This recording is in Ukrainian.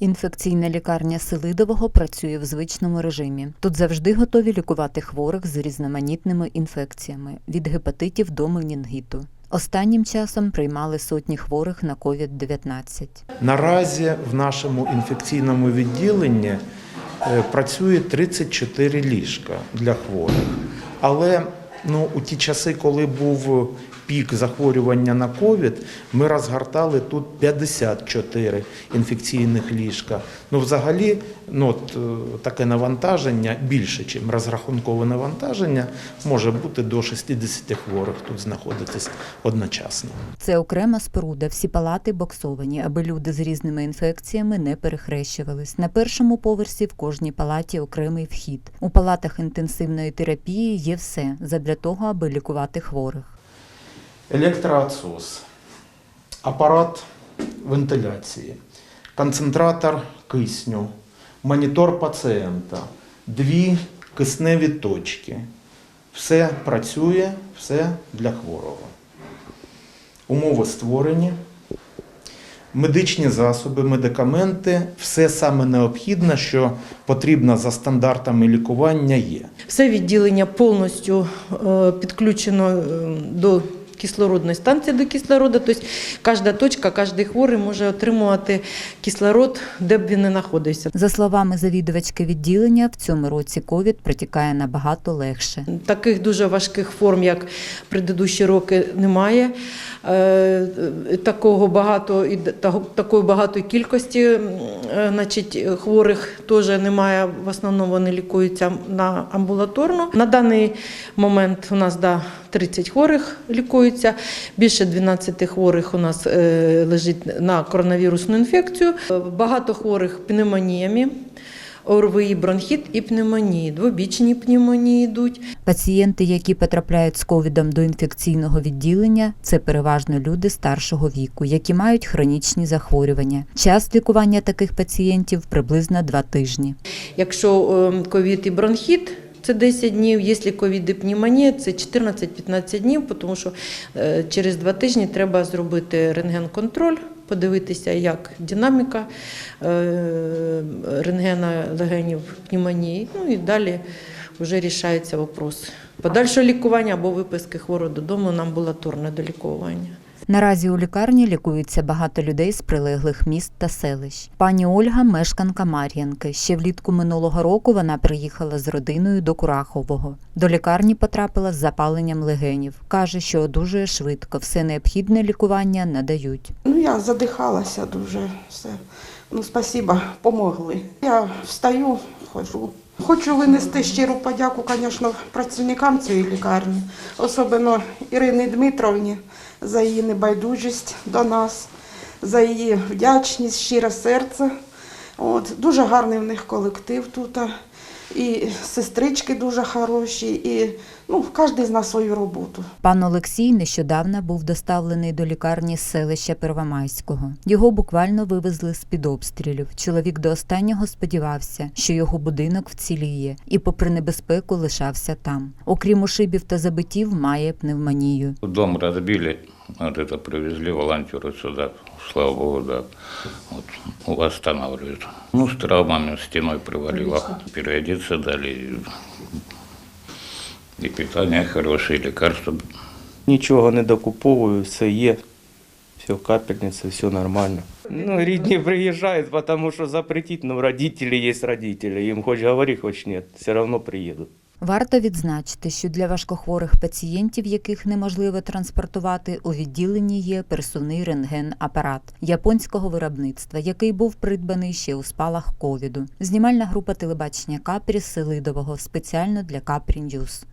Інфекційна лікарня Селидового працює в звичному режимі. Тут завжди готові лікувати хворих з різноманітними інфекціями від гепатитів до менінгіту. Останнім часом приймали сотні хворих на COVID-19. Наразі в нашому інфекційному відділенні е, працює 34 ліжка для хворих. Але ну, у ті часи, коли був пік захворювання на ковід, ми розгортали тут 54 інфекційних ліжка. Ну, взагалі, ну, от, е, таке навантаження більше, ніж розрахункове навантаження, може бути до 60 хворих тут знаходитись одночасно. Це окрема споруда, всі палати боксовані, аби люди з різними інфекціями не перехрещувались. На першому поверсі в кожній палаті окремий вхід. У палатах інтенсивної терапії є все задля того, аби лікувати хворих. Електроотсос, апарат вентиляції, концентратор кисню, монітор пацієнта, дві кисневі точки. Все працює, все для хворого. Умови створені, медичні засоби, медикаменти, все саме необхідне, що потрібно за стандартами лікування є. Все відділення повністю е, підключено е, до кислородної станції до кислорода. Тобто кожна точка, кожен хворий може отримувати кислород, де б він не знаходився. За словами завідувачки відділення, в цьому році ковід протікає набагато легше. Таких дуже важких форм, як предыдущі роки, немає. Е, Такого багато і такої багатої кількості е, значить, хворих теж немає. В основному вони лікуються на амбулаторно. На даний момент у нас да, 30 хворих лікуються. Більше 12 хворих у нас е, лежить на коронавірусну інфекцію. Багато хворих пневмоніями. ОРВІ, бронхіт і пневмонії, двобічні пневмонії йдуть. Пацієнти, які потрапляють з ковідом до інфекційного відділення, це переважно люди старшого віку, які мають хронічні захворювання. Час лікування таких пацієнтів приблизно два тижні. Якщо е, ковід і бронхіт, це 10 днів, якщо ковід і пневмонія, це 14-15 днів, тому що е, через два тижні треба зробити рентген-контроль, подивитися, як динаміка е, рентгена легенів пневмонії. Ну і далі вже рішається вопрос подальшого лікування або виписки хворого додому на амбулаторне долікування. Наразі у лікарні лікуються багато людей з прилеглих міст та селищ. Пані Ольга мешканка Мар'янки. Ще влітку минулого року вона приїхала з родиною до Курахового. До лікарні потрапила з запаленням легенів. Каже, що одужує швидко, все необхідне лікування надають. Ну, я задихалася дуже все. Ну, спасіба, помогли. Я встаю, ходжу. Хочу винести щиру подяку, звісно, працівникам цієї лікарні, особливо Ірині Дмитровні за її небайдужість до нас, за її вдячність, щире серце. От, дуже гарний в них колектив тут. І сестрички дуже хороші, і ну, кожен знає свою роботу. Пан Олексій нещодавно був доставлений до лікарні з селища Первомайського. Його буквально вивезли з під обстрілів. Чоловік до останнього сподівався, що його будинок вціліє, і, попри небезпеку, лишався там. Окрім ушибів та забиттів, має пневмонію. Дом разбили, вот это привезли волонтеры сюда, слава богу, да. Вот, восстанавливают. Ну, с травмами стеной привалило. Переодеться дали. і питання хороше, і лікарство. Нічого не докуповую, все є. Все в капельниці, все нормально. Ну, рідні приїжджають, тому що запретить, ну, родителі є родителі. Їм хоч говори, хоч ні, все одно приїдуть. Варто відзначити, що для важкохворих пацієнтів, яких неможливо транспортувати, у відділенні є пересувний рентген-апарат японського виробництва, який був придбаний ще у спалах ковіду. Знімальна група телебачення Капрі Селидового спеціально для Капрі Ньюз.